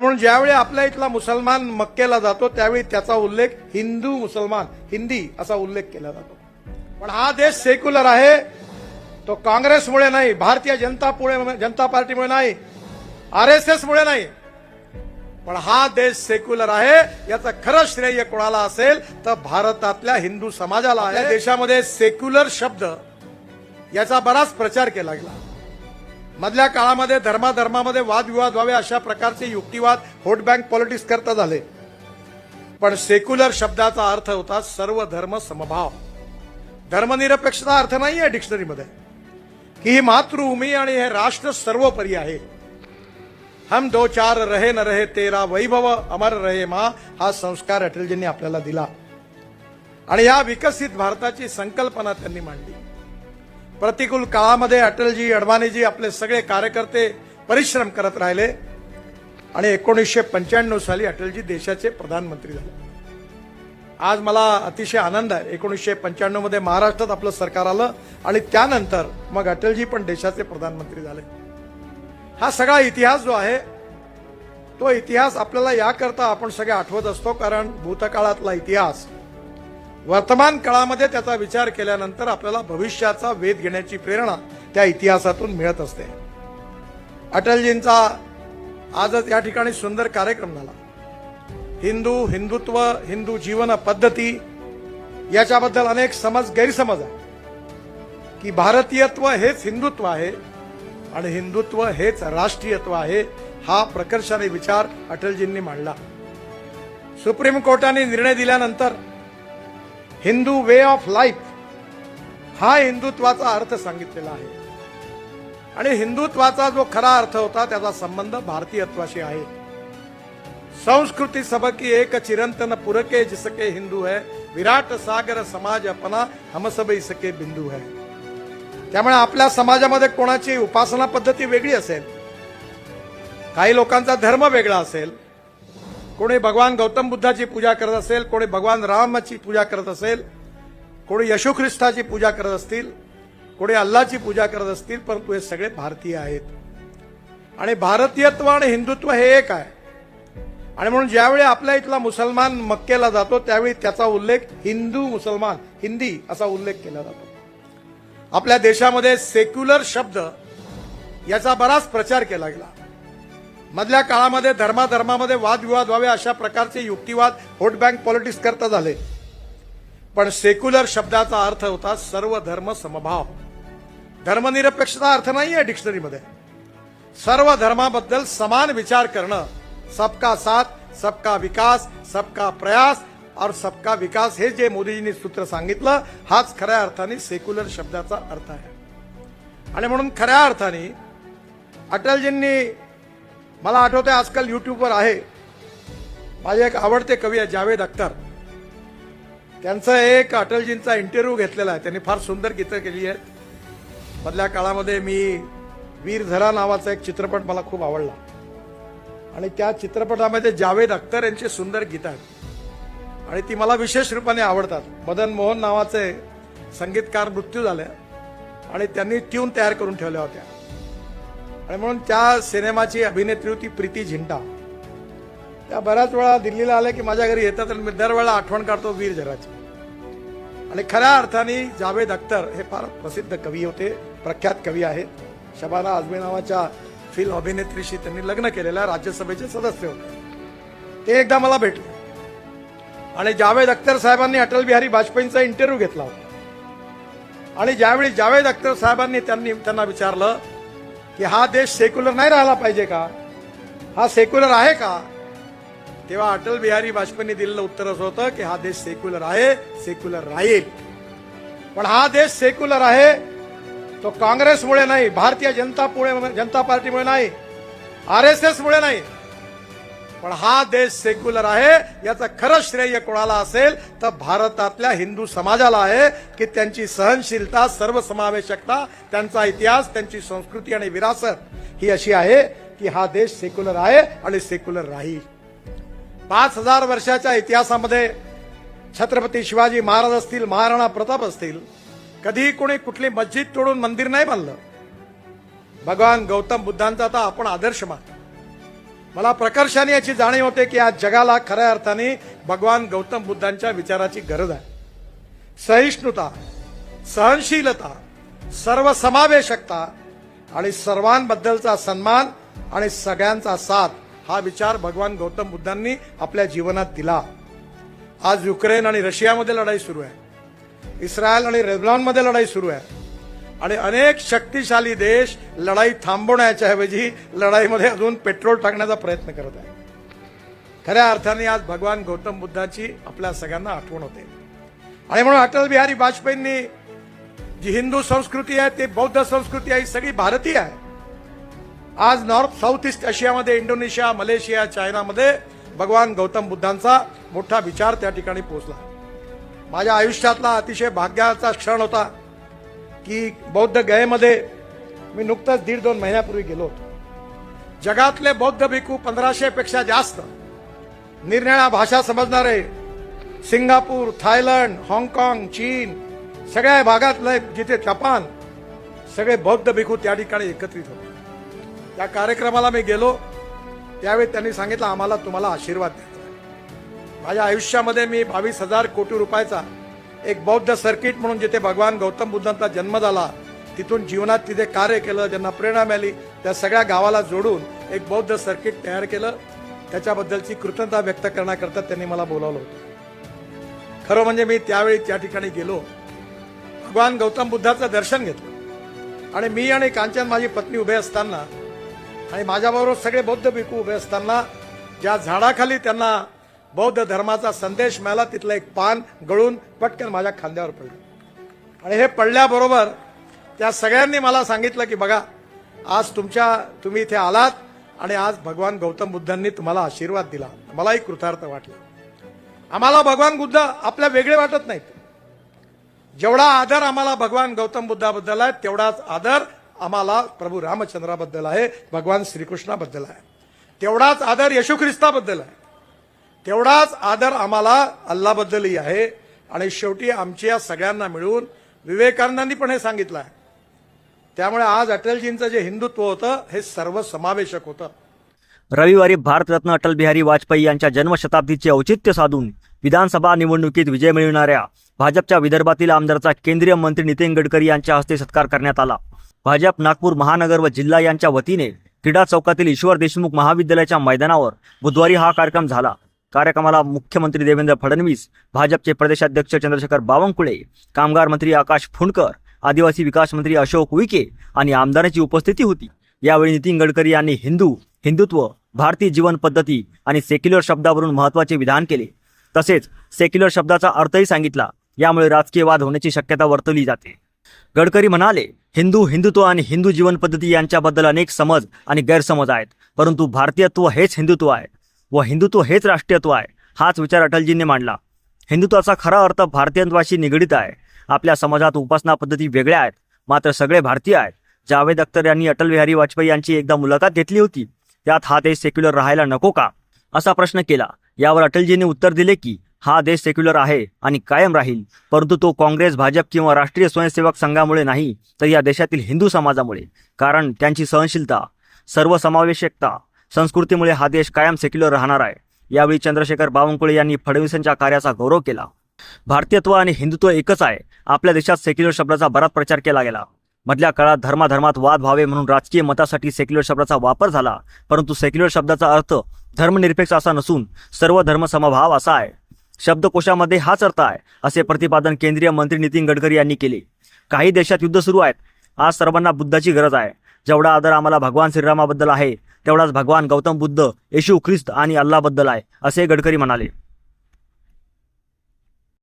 म्हणून ज्यावेळी आपल्या इथला मुसलमान मक्केला जातो त्यावेळी त्याचा उल्लेख हिंदू मुसलमान हिंदी असा उल्लेख केला जातो. पण हा देश सेक्युलर आहे. तो काँग्रेसमुळे नाही भारतीय जनतामुळे जनता पार्टीमुळे नाही आर एस एस मुळे नाही. पण हा देश सेक्युलर आहे. याचं खरं श्रेय कोणाला असेल तर भारतातल्या हिंदू समाजाला आहे. देशामध्ये सेक्युलर शब्द याचा बराच प्रचार केला गेला. मधल्या काळामध्ये धर्माधर्मामध्ये वादविवाद व्हावे अशा प्रकारचे युक्तिवाद व्होट बँक पॉलिटिक्स करता झाले. पण सेक्युलर शब्दाचा अर्थ होता सर्व धर्म समभाव. धर्मनिरपेक्षता अर्थ नाही आहे डिक्शनरीमध्ये. की ही मातृभूमी आणि हे राष्ट्र सर्वोपरी आहे. हम दो चार रहे न रहे तेरा वैभव अमर रहे मा हा संस्कार अटलजींनी आपल्याला दिला. आणि या विकसित भारताची संकल्पना त्यांनी मांडली. प्रतिकूल काळामध्ये अटलजी अडवाणीजी आपले सगळे कार्यकर्ते परिश्रम करत राहिले आणि एकोणीसशे पंच्याण्णव साली अटलजी देशाचे प्रधानमंत्री झाले. आज मला अतिशय आनंद आहे. एकोणीसशे पंच्याण्णवमध्ये महाराष्ट्रात आपलं सरकार आलं आणि त्यानंतर मग अटलजी पण देशाचे प्रधानमंत्री झाले. हा सगळा इतिहास जो आहे तो इतिहास आपल्याला याकरता आपण सगळे आठवत असतो कारण भूतकाळातला इतिहास वर्तमान काळामध्ये त्याचा विचार केल्यानंतर आपल्याला भविष्याचा वेध घेण्याची प्रेरणा त्या इतिहासातून मिळत असते. अटलजींचा आजच या ठिकाणी सुंदर कार्यक्रम झाला. हिंदू हिंदुत्व हिंदू जीवन पद्धती याच्याबद्दल अनेक समज गैरसमज आहे की भारतीयत्व हेच हिंदुत्व आहे आणि हिंदुत्व हेच राष्ट्रीयत्व आहे हा प्रकर्षाने विचार अटलजींनी मांडला. सुप्रीम कोर्टाने निर्णय दिल्यानंतर हिंदू वे ऑफ लाईफ हा हिंदुत्वाचा अर्थ सांगितलेला आहे. आणि हिंदुत्वाचा जो खरा अर्थ होता त्याचा संबंध भारतीयत्वाशी आहे. संस्कृती सबकी एक चिरंतन पुरके जिसके हिंदू है विराट सागर समाज अपना हम सब इसके बिंदू है. त्यामुळे आपल्या समाजामध्ये कोणाची उपासना पद्धती वेगळी असेल काही लोकांचा धर्म वेगळा असेल कोणी भगवान गौतम बुद्धाची पूजा करत असेल कोणी भगवान रामाची पूजा करत असेल कोणी यशू ख्रिस्ताची पूजा करत असतील कोणी अल्लाची पूजा करत असतील परंतु हे सगळे भारतीय आहेत. आणि भारतीयत्व आणि हिंदुत्व हे एक आहे. आणि म्हणून ज्यावेळी आपल्या इथला मुसलमान मक्केला जातो त्यावेळी त्याचा उल्लेख हिंदू मुसलमान हिंदी असा उल्लेख केला जातो. आपल्या देशामध्ये सेक्युलर शब्द याचा बराच प्रचार केला गेला. मधल्या काळामध्ये धर्माधर्मामध्ये वादविवाद व्हावे अशा प्रकारचे युक्तिवाद व्होट बँक पॉलिटिक्स करता झाले. पण सेक्युलर शब्दाचा अर्थ होता सर्व धर्म समभाव. धर्मनिरपेक्षता अर्थ नाही आहे डिक्शनरीमध्ये. सर्व धर्माबद्दल समान विचार करणं सबका साथ सबका विकास सबका प्रयास और सबका विकास हे जे मोदीजींनी सूत्र सांगितलं हाच खऱ्या अर्थाने सेक्युलर शब्दाचा अर्थ आहे. आणि म्हणून खऱ्या अर्थाने अटलजींनी मला आठवतंय आजकाल यूट्यूबवर आहे. माझे एक आवडते कवी आहे जावेद अख्तर. त्यांचा एक अटलजींचा इंटरव्ह्यू घेतलेला आहे. त्यांनी फार सुंदर गीतं केली आहेत. मधल्या काळामध्ये मी वीर झरा नावाचा एक चित्रपट मला खूप आवडला. आणि त्या चित्रपटामध्ये जावेद अख्तर यांची सुंदर गीतं आहेत. आणि ती मला विशेष रूपाने आवडतात. मदन मोहन नावाचे संगीतकार मृत्यू झाले. आणि त्यांनी ट्यून तयार करून ठेवल्या होत्या. आणि म्हणून त्या सिनेमाची अभिनेत्री होती प्रीती झिंटा. त्या बऱ्याच वेळा दिल्लीला आल्या की माझ्या घरी येतात आणि मी दरवेळा आठवण काढतो वीर जराची. आणि खऱ्या अर्थाने जावेद अख्तर हे फार प्रसिद्ध कवी होते प्रख्यात कवी आहेत. शबाना आझमी नावाच्या फिल्म अभिनेत्रीशी त्यांनी लग्न केलेल्या राज्यसभेचे सदस्य होते. ते एकदा मला भेटले. आणि जावेद अख्तर साहेबांनी अटल बिहारी वाजपेयींचा इंटरव्ह्यू घेतला होता. आणि ज्यावेळी जावेद अख्तर साहेबांनी त्यांनी त्यांना विचारलं की हा देश सेक्युलर नाही राहिला पाहिजे का? हा सेक्युलर आहे का? तेव्हा अटल बिहारी वाजपेयींनी दिलेलं उत्तर असं होतं की हा देश सेक्युलर आहे सेक्युलर राहील. पण हा देश सेक्युलर आहे तो काँग्रेसमुळे नाही भारतीय जनता जनता पार्टीमुळे नाही आर एस एसमुळे नाही. पण हा देश सेक्युलर आहे याचं खरं श्रेय कोणाला असेल तर भारतातल्या हिंदू समाजाला आहे की त्यांची सहनशीलता सर्वसमावेशकता त्यांचा इतिहास त्यांची संस्कृती आणि विरासत ही अशी आहे की हा देश सेक्युलर आहे आणि सेक्युलर राहील. पाच हजार वर्षाच्या इतिहासामध्ये छत्रपती शिवाजी महाराज असतील महाराणा प्रताप असतील कधीही कोणी कुठली मस्जिद तोडून मंदिर नाही बांधलं. भगवान गौतम बुद्धांचा आता आपण आदर्श मानतो. मला प्रकर्षाने याची जाणीव होते की आज जगाला खऱ्या अर्थाने भगवान गौतम बुद्धांच्या विचाराची गरज आहे. सहिष्णुता सहनशीलता सर्वसमावेशकता आणि सर्वांबद्दलचा सन्मान आणि सगळ्यांचा साथ हा विचार भगवान गौतम बुद्धांनी आपल्या जीवनात दिला. आज युक्रेन आणि रशियामध्ये लढाई सुरू आहे. इस्रायल आणि रेबलॉनमध्ये लढाई सुरू आहे. आणि अनेक शक्तिशाली देश लढाई थांबवण्याच्या ऐवजी लढाईमध्ये अजून पेट्रोल टाकण्याचा प्रयत्न करत आहे खऱ्या अर्थाने आज भगवान गौतम बुद्धाची आपल्या सगळ्यांना आठवण होते. आणि म्हणून अटल बिहारी वाजपेयींनी जी हिंदू संस्कृती आहे ती बौद्ध संस्कृती आहे ही सगळी भारतीय आहे. आज नॉर्थ साऊथ ईस्ट आशियामध्ये इंडोनेशिया मलेशिया चायनामध्ये भगवान गौतम बुद्धांचा मोठा विचार त्या ठिकाणी पोहोचला. माझ्या आयुष्यातला अतिशय भाग्याचा क्षण होता. की बौद्ध गयेमध्ये मी नुकतंच दीड दोन महिन्यापूर्वी गेलो होतो. जगातले बौद्ध भिकू पंधराशे पेक्षा जास्त निरनिळ्या भाषा समजणारे सिंगापूर थायलंड हाँगकाँग चीन सगळ्या भागातले जिथे जपान सगळे बौद्ध भिकू त्या ठिकाणी एकत्रित होते. त्या कार्यक्रमाला मी गेलो. त्यावेळी त्यांनी सांगितलं आम्हाला तुम्हाला आशीर्वाद द्यायचा माझ्या आयुष्यामध्ये मी बावीस हजार कोटी रुपयाचा एक बौद्ध सर्किट म्हणून जिथे भगवान गौतम बुद्धांचा जन्म झाला तिथून जीवनात तिथे कार्य केलं ज्यांना प्रेरणा मिळाली. त्या सगळ्या गावाला जोडून एक बौद्ध सर्किट तयार केलं. त्याच्याबद्दलची कृतज्ञता व्यक्त करण्याकरता त्यांनी मला बोलावलं होतं. खरं म्हणजे मी त्यावेळी त्या ठिकाणी गेलो. भगवान गौतम बुद्धाचं दर्शन घेतलं. आणि मी आणि कांचन माझी पत्नी उभे असताना आणि माझ्याबरोबर सगळे बौद्ध भिकू उभे असताना ज्या झाडाखाली त्यांना बौद्ध धर्माचा संदेश मिळाला तिथलं एक पान गळून पटकन माझ्या खांद्यावर पडलं. आणि हे पडल्याबरोबर त्या सगळ्यांनी मला सांगितलं की बघा आज तुमच्या तुम्ही इथे आलात आणि आज भगवान गौतम बुद्धांनी तुम्हाला आशीर्वाद दिला. मलाही कृतार्थ वाटलं. आम्हाला भगवान बुद्ध आपल्या वेगळे वाटत नाहीत. जेवढा आदर आम्हाला भगवान गौतम बुद्धाबद्दल आहे तेवढाच आदर आम्हाला प्रभू रामचंद्राबद्दल आहे भगवान श्रीकृष्णाबद्दल आहे. तेवढाच आदर येशू ख्रिस्ताबद्दल आहे. तेवढाच आदर आम्हाला अल्लाबद्दलही आहे. आणि शेवटी आमच्या सगळ्यांना मिळून विवेकानंदांनी पण हे सांगितलं आहे. त्यामुळे आज अटलजींचं जे हिंदुत्व होतं हे सर्व समावेशक होतं. रविवारी भारतरत्न अटल बिहारी वाजपेयी यांच्या जन्मशताब्दीचे औचित्य साधून विधानसभा निवडणुकीत विजय मिळवणाऱ्या भाजपच्या विदर्भातील आमदारचा केंद्रीय मंत्री नितीन गडकरी यांच्या हस्ते सत्कार करण्यात आला. भाजप नागपूर महानगर व जिल्हा यांच्या वतीने क्रीडा चौकातील ईश्वर देशमुख महाविद्यालयाच्या मैदानावर बुधवारी हा कार्यक्रम झाला. कार्यक्रमाला मुख्यमंत्री देवेंद्र फडणवीस भाजपचे प्रदेशाध्यक्ष चंद्रशेखर बावनकुळे कामगार मंत्री आकाश फुंडकर आदिवासी विकास मंत्री अशोक उईके आणि आमदारांची उपस्थिती होती. यावेळी नितीन गडकरी यांनी हिंदू हिंदुत्व भारतीय जीवन पद्धती आणि सेक्युलर शब्दावरून महत्त्वाचे विधान केले. तसेच सेक्युलर शब्दाचा अर्थही सांगितला. यामुळे राजकीय वाद होण्याची शक्यता वर्तवली जाते. गडकरी म्हणाले हिंदू हिंदुत्व आणि हिंदू जीवन पद्धती यांच्याबद्दल अनेक समज आणि गैरसमज आहेत. परंतु भारतीयत्व हेच हिंदुत्व आहे. व हिंदुत्व हेच राष्ट्रीयत्व आहे हाच विचार अटलजींनी मांडला. हिंदुत्वाचा खरा अर्थ भारतीयत्वाशी निगडीत आहे. आपल्या समाजात उपासना पद्धती वेगळ्या आहेत मात्र सगळे भारतीय आहेत. जावेद अख्तर यांनी अटल बिहारी वाजपेयी यांची एकदा मुलाखत घेतली होती. त्यात हा देश सेक्युलर राहायला नको का? असा प्रश्न केला. यावर अटलजींनी उत्तर दिले की हा देश सेक्युलर आहे आणि कायम राहील. परंतु तो काँग्रेस भाजप किंवा राष्ट्रीय स्वयंसेवक संघामुळे नाही तर या देशातील हिंदू समाजामुळे. कारण त्यांची सहनशीलता सर्वसमावेशकता संस्कृतीमुळे हा देश कायम सेक्युलर राहणार आहे. यावेळी चंद्रशेखर बावनकुळे यांनी फडणवीसांच्या कार्याचा गौरव केला. भारतीयत्व आणि हिंदुत्व एकच आहे. आपल्या देशात सेक्युलर शब्दाचा बराच प्रचार केला गेला. मधल्या काळात धर्माधर्मात वाद व्हावे म्हणून राजकीय मतासाठी सेक्युलर शब्दाचा वापर झाला. परंतु सेक्युलर शब्दाचा अर्थ धर्मनिरपेक्ष असा नसून सर्व धर्मसमभाव असा आहे. शब्दकोशामध्ये हाच अर्थ आहे असे प्रतिपादन केंद्रीय मंत्री नितीन गडकरी यांनी केले. काही देशात युद्ध सुरू आहेत. आज सर्वांना बुद्धाची गरज आहे. जेवढा आदर आम्हाला भगवान श्रीरामाबद्दल आहे तेवढाच भगवान गौतम बुद्ध येशू ख्रिस्त आणि अल्लाबद्दल आहे असे गडकरी म्हणाले.